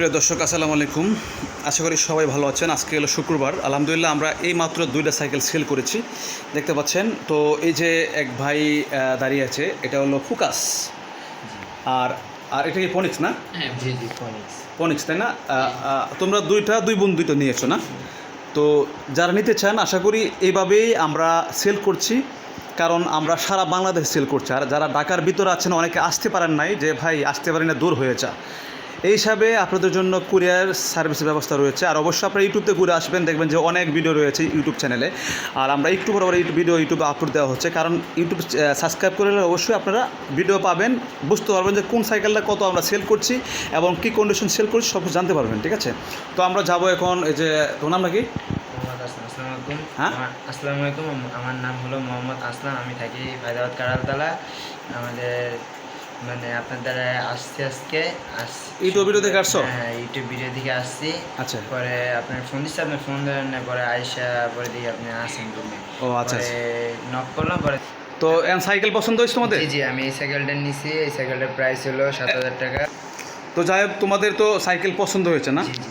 প্রিয় দর্শক আসসালামু আলাইকুম। আশা করি সবাই ভালো আছেন। আজকে হলো শুক্রবার। আলহামদুলিল্লাহ আমরা এই মাত্র দুইটা সাইকেল সেল করেছি। দেখতে পাচ্ছেন তো এই যে এক ভাই দাঁড়িয়ে আছে এটা হলো ফুকাস। আর আর এটা কি পনিক্স না? হ্যাঁ পনিক্স তাই না? তোমরা দুইটা দুই বোন দুইটা নিয়েছো না। তো যারা নিতে চান আশা করি এইভাবেই আমরা সেল করছি। কারণ আমরা সারা বাংলাদেশ সেল করছি। আর যারা ঢাকার ভিতরে আছেন অনেকে আসতে পারেন নাই যে ভাই আসতে পারি না দূর হয়ে যা। এই হিসাবে আপনাদের জন্য কুরিয়ার সার্ভিসের ব্যবস্থা রয়েছে। আর অবশ্যই আপনারা ইউটিউবতে ঘুরে আসবেন দেখবেন যে অনেক ভিডিও রয়েছে ইউটিউব চ্যানেলে। আর আমরা একটু ইউটিউব ভিডিও ইউটিউবে আপলোড দেওয়া হচ্ছে। কারণ ইউটিউব সাবস্ক্রাইব করলে অবশ্যই আপনারা ভিডিও পাবেন বুঝতে পারবেন যে কোন সাইকেলটা কত আমরা সেল করছি এবং কী কন্ডিশন সেল করছি সব কিছু জানতে পারবেন ঠিক আছে? তো আমরা যাব এখন এই যে তোমার নাম নাকি? মোহাম্মদ আসসালামু আলাইকুম। হ্যাঁ? আমার আসসালামু আলাইকুম আমার নাম হলো মোহাম্মদ আসলাম। আমি থাকি হায়দ্রাবাদ কারালতলা আমাদের মানে আপনার দ্বারা আসছি আজকে আসছি। ইউটিউব ভিডিও দেখে আসছো? হ্যাঁ ইউটিউব ভিডিও থেকে আসছি। আচ্ছা। পরে আপনার ফোন দিচ্ছে আপনার ফোন ধরেন না পরে আইসা পরে দিয়ে আপনি আসেন রুমে ও আচ্ছা আচ্ছা। নক করলাম পরে তো এম সাইকেল পছন্দ হয়েছে তোমাদের? জি জি আমি এই সাইকেলটা নিছি এই সাইকেলটার প্রাইস হলো সাত হাজার টাকা। তো যাই হোক তোমাদের তো সাইকেল পছন্দ হয়েছে না? জি জি।